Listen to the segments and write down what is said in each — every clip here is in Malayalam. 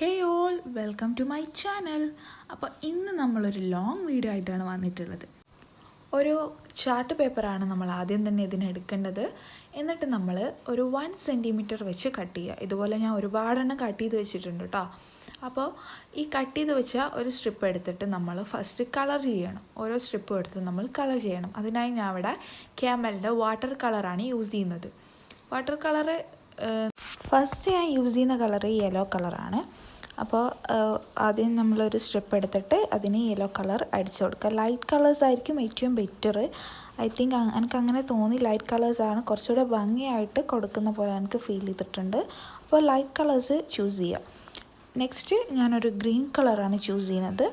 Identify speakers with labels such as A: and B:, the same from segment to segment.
A: Hey all welcome to my channel അപ്പോൾ ഇന്ന് നമ്മളൊരു ലോങ് വീഡിയോ ആയിട്ടാണ് വന്നിട്ടുള്ളത്. ഒരു ചാർട്ട് പേപ്പറാണ് നമ്മൾ ആദ്യം തന്നെ ഇതിന് എടുക്കേണ്ടത്. എന്നിട്ട് നമ്മൾ ഒരു വൺ സെന്റിമീറ്റർ വെച്ച് കട്ട് ചെയ്യുക. ഇതുപോലെ ഞാൻ ഒരുപാടെണ്ണം കട്ട് ചെയ്ത് വെച്ചിട്ടുണ്ട് കേട്ടോ അപ്പോൾ ഈ കട്ട് ചെയ്ത് വെച്ച ഒരു സ്ട്രിപ്പ് എടുത്തിട്ട് നമ്മൾ ഫസ്റ്റ് കളർ ചെയ്യണം. ഓരോ സ്ട്രിപ്പും എടുത്ത് നമ്മൾ കളർ ചെയ്യണം. അതിനായി ഞാൻ ഇവിടെ ക്യാമലിന്റെ വാട്ടർ കളറാണ് യൂസ് ചെയ്യുന്നത്. വാട്ടർ കളറ് ഫസ്റ്റ് ഞാൻ യൂസ് ചെയ്യുന്ന കളറ് യെല്ലോ കളറാണ് അപ്പോൾ ആദ്യം നമ്മളൊരു സ്ട്രിപ്പ് എടുത്തിട്ട് അതിന് യെല്ലോ കളർ അടിച്ചു കൊടുക്കുക. ലൈറ്റ് കളേഴ്സ് ആയിരിക്കും ഏറ്റവും ബെറ്റർ ഐ തിങ്ക് എനിക്ക് അങ്ങനെ തോന്നി ലൈറ്റ് കളേഴ്സാണ് കുറച്ചുകൂടെ ഭംഗിയായിട്ട് കൊടുക്കുന്ന പോലെ എനിക്ക് ഫീൽ ചെയ്തിട്ടുണ്ട്. അപ്പോൾ ലൈറ്റ് കളേഴ്സ് ചൂസ് ചെയ്യുക. നെക്സ്റ്റ് ഞാനൊരു ഗ്രീൻ കളറാണ് ചൂസ് ചെയ്യുന്നത്.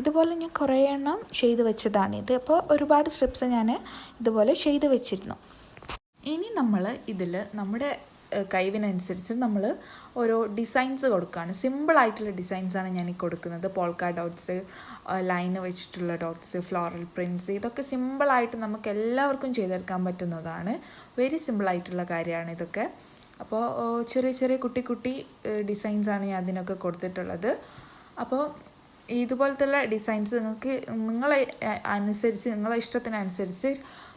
A: ഇതുപോലെ ഞാൻ കുറേ എണ്ണം ചെയ്ത് ഇത്. അപ്പോൾ ഒരുപാട് സ്ട്രിപ്സ് ഞാൻ ഇതുപോലെ ചെയ്ത് വെച്ചിരുന്നു. ഇനി നമ്മൾ ഇതിൽ നമ്മുടെ കഴിവിനനുസരിച്ച് നമ്മൾ ഓരോ ഡിസൈൻസ് കൊടുക്കുകയാണ് സിമ്പിളായിട്ടുള്ള ഡിസൈൻസാണ് ഞാൻ ഈ കൊടുക്കുന്നത്. പോൾക്ക ഡോട്ട്സ് ലൈന് വെച്ചിട്ടുള്ള ഡോട്ട്സ് ഫ്ലോറൽ പ്രിന്റ്സ് ഇതൊക്കെ സിമ്പിളായിട്ട് നമുക്ക് എല്ലാവർക്കും ചെയ്തെടുക്കാൻ പറ്റുന്നതാണ്. വെരി സിമ്പിളായിട്ടുള്ള കാര്യമാണ് ഇതൊക്കെ. അപ്പോൾ ചെറിയ ചെറിയ കുട്ടി കുട്ടി ഡിസൈൻസാണ് ഞാൻ അതിനൊക്കെ കൊടുത്തിട്ടുള്ളത്. അപ്പോൾ ഇതുപോലത്തുള്ള ഡിസൈൻസ് നിങ്ങൾക്ക് നിങ്ങളെ അനുസരിച്ച് നിങ്ങളെ ഇഷ്ടത്തിനനുസരിച്ച്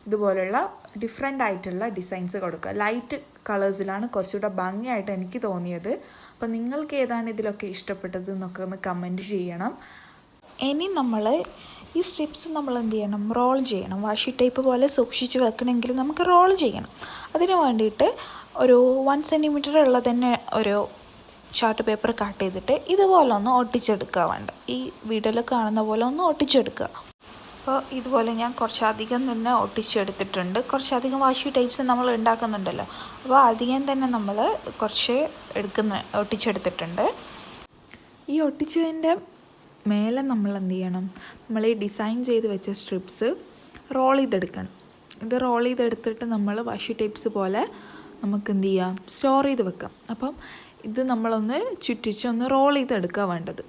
A: ഇതുപോലുള്ള ഡിഫറെന്റ് ആയിട്ടുള്ള ഡിസൈൻസ് കൊടുക്കുക. ലൈറ്റ് കളേഴ്സിലാണ് കുറച്ചുകൂടെ ഭംഗിയായിട്ട് എനിക്ക് തോന്നിയത്. അപ്പോൾ നിങ്ങൾക്ക് ഏതാണ് ഇതിലൊക്കെ ഇഷ്ടപ്പെട്ടത് എന്നൊക്കെ ഒന്ന് കമന്റ് ചെയ്യണം. ഇനി നമ്മൾ ഈ സ്ട്രിപ്സ് നമ്മൾ എന്ത് ചെയ്യണം? റോൾ ചെയ്യണം. വാഷി ടൈപ്പ് പോലെ സൂക്ഷിച്ച് വെക്കണമെങ്കിൽ നമുക്ക് റോൾ ചെയ്യണം. അതിന് വേണ്ടിയിട്ട് ഒരു വൺ സെന്റിമീറ്റർ ഉള്ള തന്നെ ഒരു ചാർട്ട് പേപ്പർ കട്ട് ചെയ്തിട്ട് ഇതുപോലെ ഒന്ന് ഒട്ടിച്ചെടുക്കുക വേണ്ട. ഈ വീഡിയോയിൽ കാണുന്ന പോലെ ഒന്ന് ഒട്ടിച്ചെടുക്കുക. അപ്പോൾ ഇതുപോലെ ഞാൻ കുറച്ചധികം തന്നെ ഒട്ടിച്ചെടുത്തിട്ടുണ്ട്. കുറച്ചധികം വാഷി ടൈപ്സ് നമ്മൾ ഉണ്ടാക്കുന്നുണ്ടല്ലോ. അപ്പോൾ അധികം തന്നെ നമ്മൾ കുറച്ച് എടുക്കുന്ന ഒട്ടിച്ചെടുത്തിട്ടുണ്ട്. ഈ ഒട്ടിച്ചതിന്റെ മേലെ നമ്മൾ എന്ത് ചെയ്യണം? നമ്മൾ ഈ ഡിസൈൻ ചെയ്ത് വെച്ച സ്ട്രിപ്സ് റോൾ ചെയ്തെടുക്കണം. ഇത് റോൾ ചെയ്തെടുത്തിട്ട് നമ്മൾ വാഷി ടൈപ്സ് പോലെ നമുക്ക് എന്ത് ചെയ്യാം സ്റ്റോർ ചെയ്ത് വെക്കാം. അപ്പം ഇത് നമ്മളൊന്ന് ചുറ്റിച്ച് ഒന്ന് റോൾ ചെയ്തെടുക്കുക വേണ്ടത്.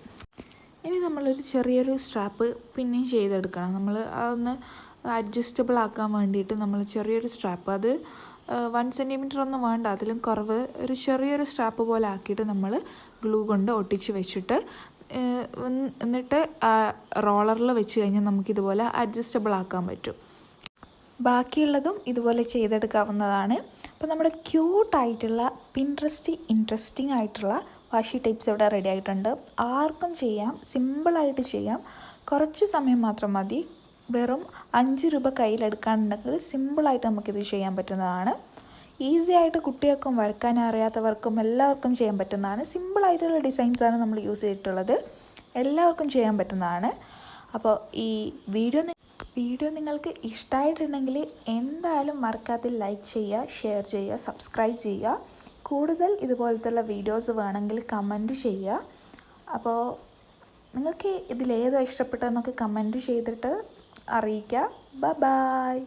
A: ഇനി നമ്മളൊരു ചെറിയൊരു സ്ട്രാപ്പ് പിന്നെയും ചെയ്തെടുക്കണം. നമ്മൾ അതൊന്ന് അഡ്ജസ്റ്റബിൾ ആക്കാൻ വേണ്ടിയിട്ട് നമ്മൾ ചെറിയൊരു സ്ട്രാപ്പ് അത് വൺ സെന്റിമീറ്റർ ഒന്നും വേണ്ട. അതിലും കുറവ് ഒരു ചെറിയൊരു സ്ട്രാപ്പ് പോലെ ആക്കിയിട്ട് നമ്മൾ ഗ്ലൂ കൊണ്ട് ഒട്ടിച്ച് വെച്ചിട്ട് എന്നിട്ട് റോളറിൽ വെച്ച് കഴിഞ്ഞാൽ നമുക്കിതുപോലെ അഡ്ജസ്റ്റബിൾ ആക്കാൻ പറ്റും. ബാക്കിയുള്ളതും ഇതുപോലെ ചെയ്തെടുക്കാവുന്നതാണ്. അപ്പോൾ നമ്മുടെ ക്യൂട്ടായിട്ടുള്ള പിൻട്രസ്റ്റി ഇൻട്രസ്റ്റിംഗ് ആയിട്ടുള്ള വാഷി ടൈപ്സ് ഇവിടെ റെഡി ആയിട്ടുണ്ട്. ആർക്കും ചെയ്യാം സിമ്പിളായിട്ട് ചെയ്യാം. കുറച്ച് സമയം മാത്രം മതി. വെറും അഞ്ച് രൂപ കയ്യിലെടുക്കാനുണ്ടെങ്കിൽ സിമ്പിളായിട്ട് നമുക്കിത് ചെയ്യാൻ പറ്റുന്നതാണ്. ഈസി ആയിട്ട് കുട്ടികൾക്കും വരക്കാൻ അറിയാത്തവർക്കും എല്ലാവർക്കും ചെയ്യാൻ പറ്റുന്നതാണ്. സിമ്പിളായിട്ടുള്ള ഡിസൈൻസാണ് നമ്മൾ യൂസ് ചെയ്തിട്ടുള്ളത്. എല്ലാവർക്കും ചെയ്യാൻ പറ്റുന്നതാണ്. അപ്പോൾ ഈ വീഡിയോ വീഡിയോ നിങ്ങൾക്ക് ഇഷ്ടമായിട്ടുണ്ടെങ്കിൽ എന്തായാലും മറക്കാതെ ലൈക്ക് ചെയ്യുക ഷെയർ ചെയ്യുക സബ്സ്ക്രൈബ് ചെയ്യുക. കൂടുതൽ ഇതുപോലത്തുള്ള വീഡിയോസ് വേണമെങ്കിൽ കമന്റ് ചെയ്യുക. അപ്പോൾ നിങ്ങൾക്ക് ഇതിലേതോ ഇഷ്ടപ്പെട്ടതെന്നൊക്കെ കമന്റ് ചെയ്തിട്ട് അറിയിക്കുക. ബ ബായ്